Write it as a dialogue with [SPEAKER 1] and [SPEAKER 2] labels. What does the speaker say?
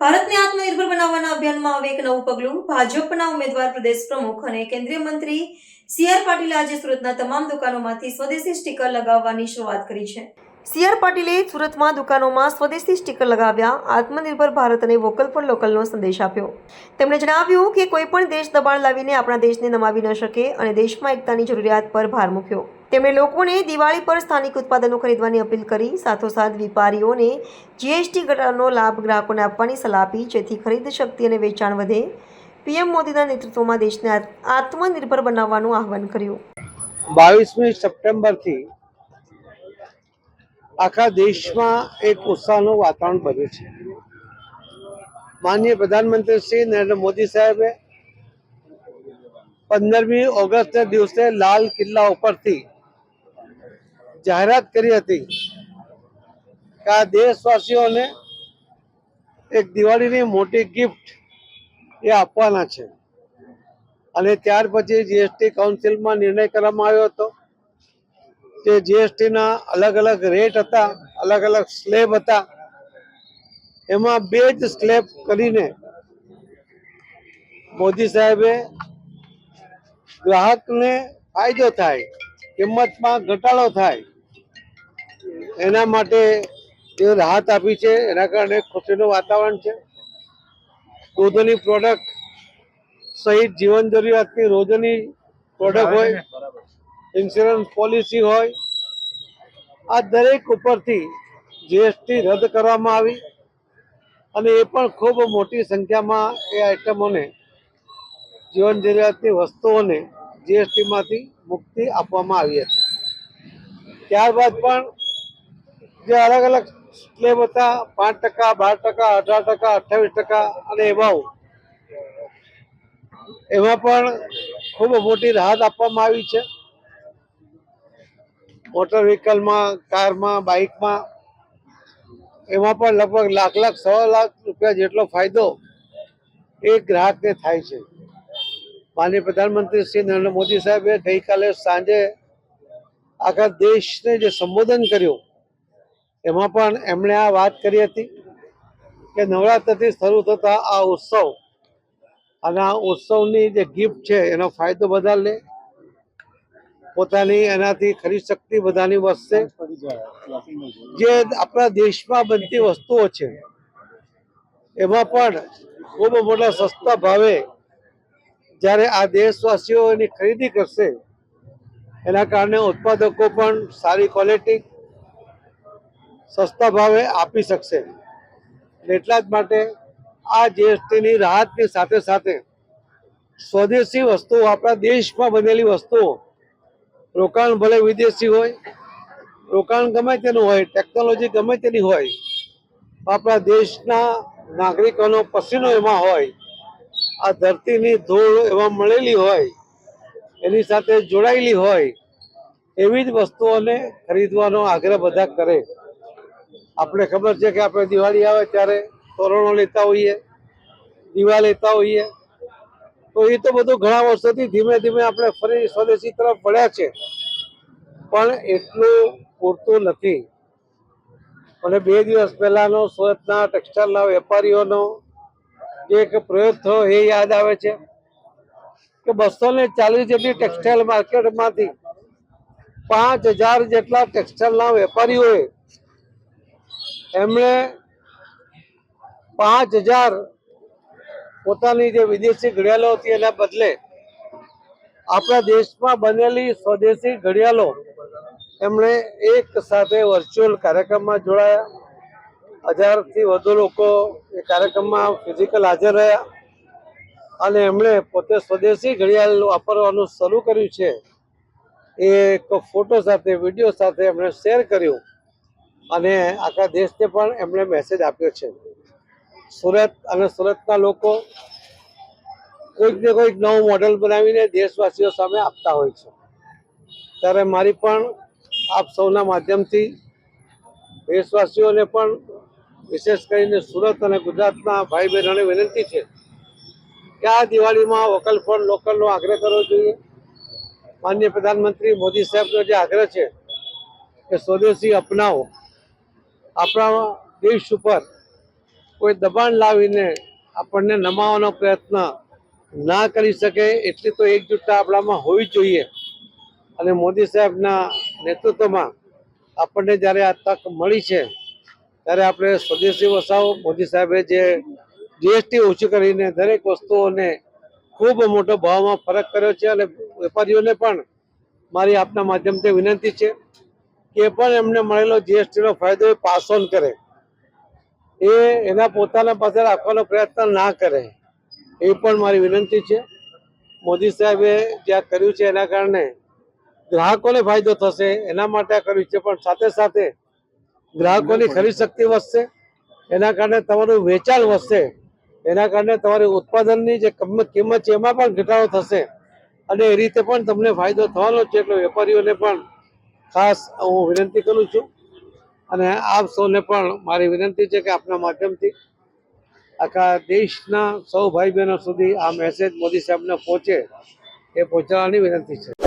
[SPEAKER 1] ભારતને આત્મનિર્ભર બનાવવાના અભિયાનમાં હવે એક નવું પગલું. ભાજપના ઉમેદવાર પ્રદેશ પ્રમુખ અને કેન્દ્રીય મંત્રી સી આર પાટીલે આજે સુરતના તમામ દુકાનોમાંથી સ્વદેશી સ્ટીકર લગાવવાની શરૂઆત કરી છે. સી આર પાટીલે સુરતમાં દુકાનોમાં સ્વદેશી સ્ટીકર લગાવ્યા. આત્મનિર્ભર ભારત અને વોકલ ફોર લોકલનો સંદેશ આપ્યો. તેમણે જણાવ્યું કે કોઈ પણ દેશ દબાણ લાવીને આપણા દેશને નમાવી ન શકે અને દેશમાં એકતાની જરૂરિયાત પર ભાર મૂક્યો. તેમણે લોકોને દિવાળી પર સ્થાનિક ઉત્પાદનો ખરીદવાની અપીલ કરી. સાથોસાથ વેપારીઓને જીએસટી ઘટાડાનો લાભ ગ્રાહકોને આપવાની સલાહ આપી. જેથી ખરીદ શક્તિ અને વેચાણ વધે. પીએમ મોદીના નેતૃત્વમાં દેશને આત્મનિર્ભર બનાવવાનું આહવાન કર્યું.
[SPEAKER 2] બાવીસમી સપ્ટેમ્બરથી આખા દેશમાં એક ઉત્સાહનું વાતાવરણ બન્યું છે. માનનીય પ્રધાનમંત્રી શ્રી નરેન્દ્ર મોદી સાહેબે પંદરમી ઓગસ્ટના દિવસે લાલ કિલ્લા ઉપરથી જાહેરાત કરી હતી કે આ દેશવાસીઓને એક દિવાળીની મોટી ગિફ્ટ એ આપવાના છે. અને ત્યાર પછી જીએસટી કાઉન્સિલમાં નિર્ણય કરવામાં આવ્યો હતો. કે જીએસટીના અલગ અલગ રેટ હતા, અલગ અલગ સ્લેબ હતા. એમાં બે જ સ્લેબ કરીને મોદી સાહેબે ગ્રાહકને ફાયદો થાય, કિંમતમાં ઘટાડો થાય. એના માટે જે રાહત આપી છે, એના કારણે ખુશીનું વાતાવરણ છે. દૂધની પ્રોડક્ટ સહિત જીવન જરૂરિયાતની રોજની પ્રોડક્ટ હોય ઇન્સ્યોરન્સ પોલિસી હોય, આ દરેક ઉપરથી જીએસટી રદ કરવામાં આવી અને એ પણ ખૂબ મોટી સંખ્યામાં એ આઇટમોને જીવન જરૂરિયાતની વસ્તુઓને જીએસટીમાંથી મુક્તિ આપવામાં આવી હતી. ત્યારબાદ પણ જે અલગ અલગ સ્લેબ હતા, પાંચ ટકા, બાર ટકા, અઢાર ટકા અઠ્યાવીસ ટકા અને એવાઓ એમાં પણ ખૂબ મોટી રાહત આપવામાં આવી છે. મોટર વ્હીકલમાં, કારમાં, બાઇકમાં, એમાં પણ લગભગ લાખ લાખ સવા લાખ રૂપિયા જેટલો ફાયદો એ ગ્રાહકને થાય છે. માનીય પ્રધાનમંત્રી શ્રી નરેન્દ્ર મોદી સાહેબે ગઈકાલે સાંજે આખા દેશને જે સંબોધન કર્યું, એમાં પણ એમણે આ વાત કરી હતી કે નવરાત્રથી શરૂ થતા આ ઉત્સવ અને આ ઉત્સવની જે ગિફ્ટ છે, એનો ફાયદો બધા લે પોતાની એનાથી ખરીદ શક્તિ બધાની વધશે જે આપણા દેશમાં બનતી વસ્તુઓ છે, એમાં પણ ખૂબ મોટા સસ્તા ભાવે જ્યારે આ દેશવાસીઓ એની ખરીદી કરશે, એના કારણે ઉત્પાદકો પણ સારી ક્વોલિટી સસ્તા ભાવે આપી શકશે. એટલા જ માટે આ જીએસટીની રાહતની સાથે સાથે સ્વદેશી વસ્તુઓ, આપણા દેશમાં બનેલી વસ્તુઓ રોકાણ ભલે વિદેશી હોય, રોકાણ ગમે તેનું હોય ટેકનોલોજી ગમે તેની હોય, આપણા દેશના નાગરિકોનો પસીનો એમાં હોય, આ ધરતીની ધૂળ એમાં મળેલી હોય, એની સાથે જોડાયેલી હોય, એવી જ વસ્તુઓને ખરીદવાનો આગ્રહ બધા કરે. આપણે ખબર છે કે આપણે દિવાળી આવે ત્યારે તોરણો લેતા હોઈએ, દીવા લેતા હોઈએ તો એ તો બધું ઘણા વર્ષોથી ધીમે ધીમે આપણે ફરી સ્વદેશી તરફ વળ્યા છે. પણ એટલું પૂરતું નથી. અને બે દિવસ પહેલાનો સુરતના ટેક્સટાઇલના વેપારીઓનો જે એક પ્રયોગ થયો એ યાદ આવે છે કે બસો ને ચાલીસ જેટલી ટેક્સટાઇલ માર્કેટમાંથી પાંચ હજાર જેટલા ટેક્સટાઇલના વેપારીઓએ એમણે પાંચ હજાર પોતાની જે વિદેશી ઘડિયાળો હતી એના બદલે આપણા દેશમાં બનેલી સ્વદેશી ઘડિયાળો એમણે એક સાથે વર્ચ્યુઅલ કાર્યક્રમમાં જોડાયા. હજારથી વધુ લોકો એ કાર્યક્રમમાં ફિઝિકલ હાજર રહ્યા અને એમણે પોતે સ્વદેશી ઘડિયાળ વાપરવાનું શરૂ કર્યું છે. એ એક ફોટો સાથે, વીડિયો સાથે એમણે શેર કર્યું અને આખા દેશને પણ એમણે મેસેજ આપ્યો છે. સુરત અને સુરતના લોકો કોઈક ને કોઈક નવું મોડેલ બનાવીને દેશવાસીઓ સામે આપતા હોય છે. ત્યારે મારી પણ આપ સૌના માધ્યમથી દેશવાસીઓને પણ વિશેષ કરીને સુરત અને ગુજરાતના ભાઈ બહેનોને વિનંતી છે કે આ દિવાળીમાં વોકલ ફોર લોકલનો આગ્રહ કરવો જોઈએ. માન્ય પ્રધાનમંત્રી મોદી સાહેબનો જે આગ્રહ છે કે સ્વદેશી અપનાવો. આપણા દેશ ઉપર કોઈ દબાણ લાવીને આપણને નમાવવાનો પ્રયત્ન ના કરી શકે એટલી તો એકજૂટતા આપણામાં હોવી જોઈએ. અને મોદી સાહેબના નેતૃત્વમાં આપણને જ્યારે આ તક મળી છે, ત્યારે આપણે સ્વદેશી વસાવો મોદી સાહેબે જે જીએસટી ઓછું કરીને દરેક વસ્તુઓને ખૂબ મોટો ભાવમાં ફરક કર્યો છે અને વેપારીઓને પણ મારી આપના માધ્યમથી વિનંતી છે કે પણ એમને મળેલો જીએસટીનો ફાયદો એ પાસ ઓન કરે. એ એના પોતાના પાસે રાખવાનો પ્રયત્ન ના કરે. એ પણ મારી વિનંતી છે. મોદી સાહેબે જે કર્યું છે એના કારણે ગ્રાહકોને ફાયદો થશે એના માટે આ કર્યું છે પણ સાથે સાથે ગ્રાહકોની ખરીદ શક્તિ વધશે એના કારણે તમારું વેચાણ વધશે એના કારણે તમારી ઉત્પાદનની જે કિંમત કિંમત છે એમાં પણ ઘટાડો થશે. અને એ રીતે પણ તમને ફાયદો થવાનો છે એટલે વેપારીઓને પણ ખાસ હું વિનંતી કરું છું. અને આપ સૌને પણ મારી વિનંતી છે કે આપના માધ્યમથી આખા દેશના સૌ ભાઈ બહેનો સુધી આ મેસેજ મોદી સાહેબને પહોંચે એ પહોંચાડવાની વિનંતી છે.